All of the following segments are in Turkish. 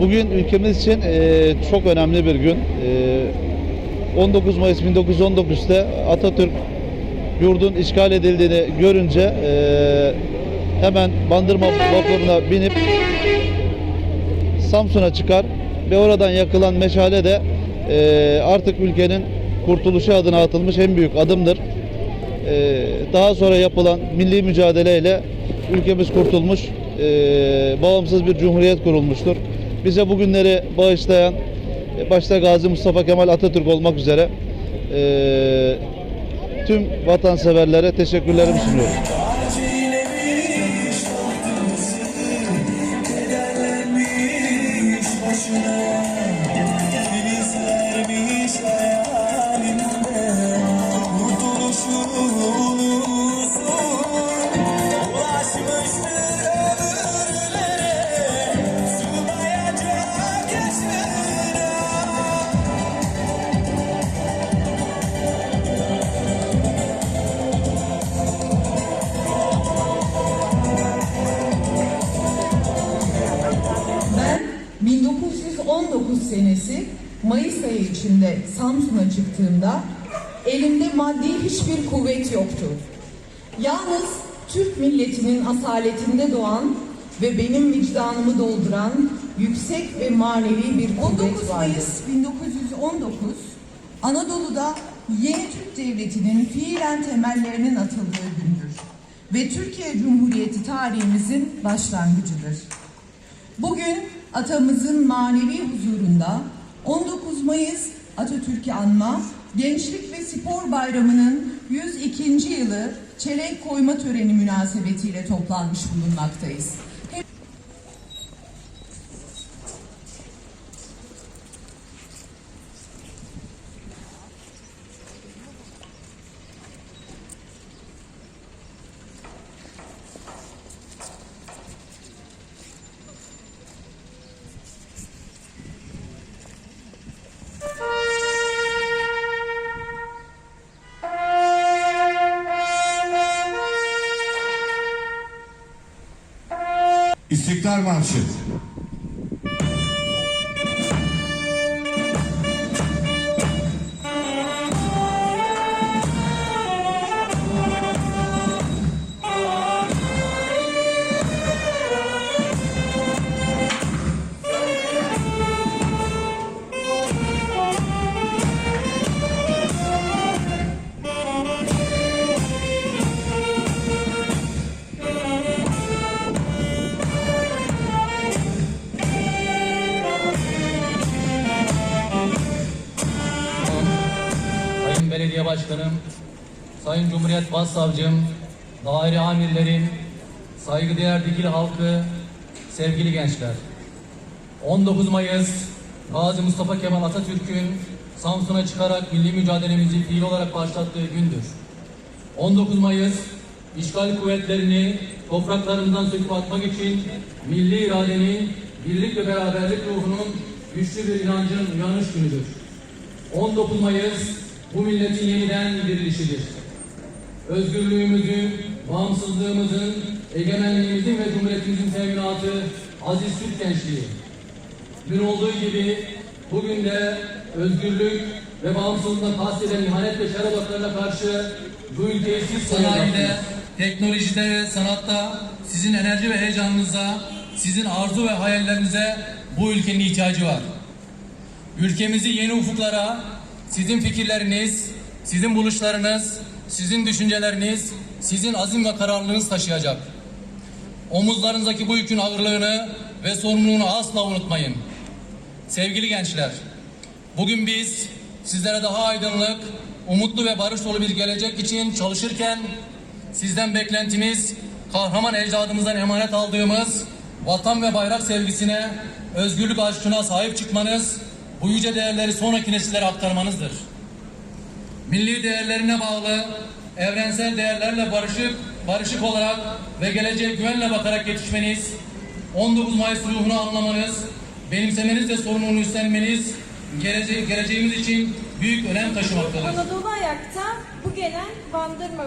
Bugün ülkemiz için e, çok önemli bir gün. E, 19 Mayıs 1919'da Atatürk yurdun işgal edildiğini görünce e, hemen Bandırma vapuruna binip Samsun'a çıkar ve oradan yakılan meşale de e, artık ülkenin kurtuluşu adına atılmış en büyük adımdır. E, daha sonra yapılan milli mücadeleyle ülkemiz kurtulmuş, e, bağımsız bir cumhuriyet kurulmuştur. Bize bugünleri bağışlayan, e, başta Gazi Mustafa Kemal Atatürk olmak üzere e, tüm vatanseverlere teşekkürlerimi sunuyorum. Başına 1919 senesi Mayıs ayı içinde Samsun'a çıktığımda elimde maddi hiçbir kuvvet yoktu. Yalnız Türk milletinin asaletinde doğan ve benim vicdanımı dolduran yüksek ve manevi bir 19 kuvvet vardı. Mayıs 1919 Anadolu'da yeni Türk Devleti'nin fiilen temellerinin atıldığı gündür ve Türkiye Cumhuriyeti tarihimizin başlangıcıdır. Bugün atamızın manevi huzurunda 19 Mayıs Atatürk'ü anma, Gençlik ve Spor Bayramı'nın 102. yılı çelenk koyma töreni münasebetiyle toplanmış bulunmaktayız. İstiklal Marşı. Belediye Başkanım, Sayın Cumhuriyet Başsavcım, daire amirlerim, saygıdeğer Dikili halkı, sevgili gençler. 19 Mayıs, Gazi Mustafa Kemal Atatürk'ün Samsun'a çıkarak milli mücadelemizi fiil olarak başlattığı gündür. 19 Mayıs, işgal kuvvetlerini topraklarımızdan söküp atmak için milli iradenin, birlik ve beraberlik ruhunun güçlü bir inancın uyanış günüdür. 19 Mayıs bu milletin yeniden dirilişidir. Özgürlüğümüzün, bağımsızlığımızın, egemenliğimizin ve cumhuriyetimizin teminatı aziz Türk gençliği. Dün olduğu gibi bugün de özgürlük ve bağımsızlığına kasteden ihanet ve şer odaklarına karşı bu ülkeyi siz sanayide, teknolojide ve sanatta sizin enerji ve heyecanınıza, sizin arzu ve hayallerinize bu ülkenin ihtiyacı var. Ülkemizi yeni ufuklara, sizin fikirleriniz, sizin buluşlarınız, sizin düşünceleriniz, sizin azim ve kararlılığınız taşıyacak. Omuzlarınızdaki bu yükün ağırlığını ve sorumluluğunu asla unutmayın. Sevgili gençler, bugün biz sizlere daha aydınlık, umutlu ve barış dolu bir gelecek için çalışırken sizden beklentimiz kahraman ecdadımızdan emanet aldığımız vatan ve bayrak sevgisine, özgürlük aşkına sahip çıkmanız, bu yüce değerleri sonraki nesillere aktarmanızdır. Milli değerlerine bağlı, evrensel değerlerle barışık, barışık olarak ve geleceğe güvenle bakarak yetişmeniz, 19 Mayıs ruhunu anlamanız, benimsemeniz ve sorumluluğunu üstlenmeniz, gelece geleceğimiz için büyük önem taşımaktadır. Anadolu ayakta bu gelen Bandırma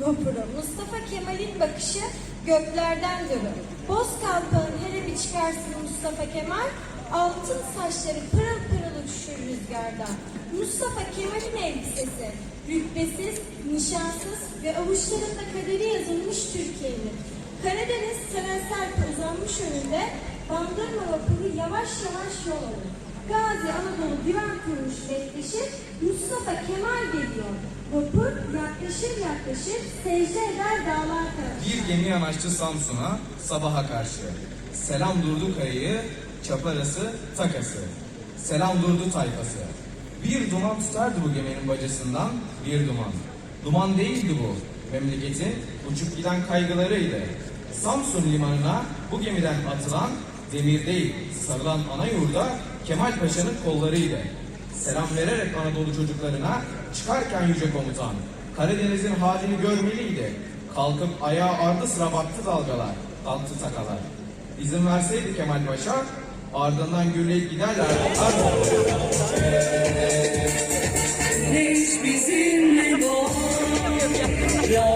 vapuru. Mustafa Kemal'in bakışı göklerden durur. Boz kalpağın hele bir çıkarsın Mustafa Kemal, Altın saçları pırıl pırıl uçuşur rüzgarda. Mustafa Kemal'in elbisesi. Rütbesiz, nişansız ve avuçlarında kaderi yazılmış Türkiye'nin. Karadeniz Sarayserpe uzanmış önünde bandırma vapuru yavaş yavaş yol alır. Gazi Anadolu divan kurmuş bekleşir, Mustafa Kemal geliyor. Vapur yaklaşır yaklaşır, secde eder dağlar karışır. Bir gemi yanaştı Samsun'a sabaha karşı. Selam durdu kayayı, çaparası, takası. Selam durdu tayfası. Bir duman tutardı bu geminin bacasından, bir duman. Duman değildi bu, memleketin uçup giden kaygılarıydı. Samsun limanına bu gemiden atılan demir değil, sarılan ana yurda Kemal Paşa'nın kollarıydı. Selam vererek Anadolu çocuklarına çıkarken yüce komutan Karadeniz'in halini görmeliydi. Kalkıp ayağa ardı sıra baktı dalgalar, kalktı takalar. İzin verseydi Kemal Paşa Ardından göle giderler onlar. Bizimle doğar.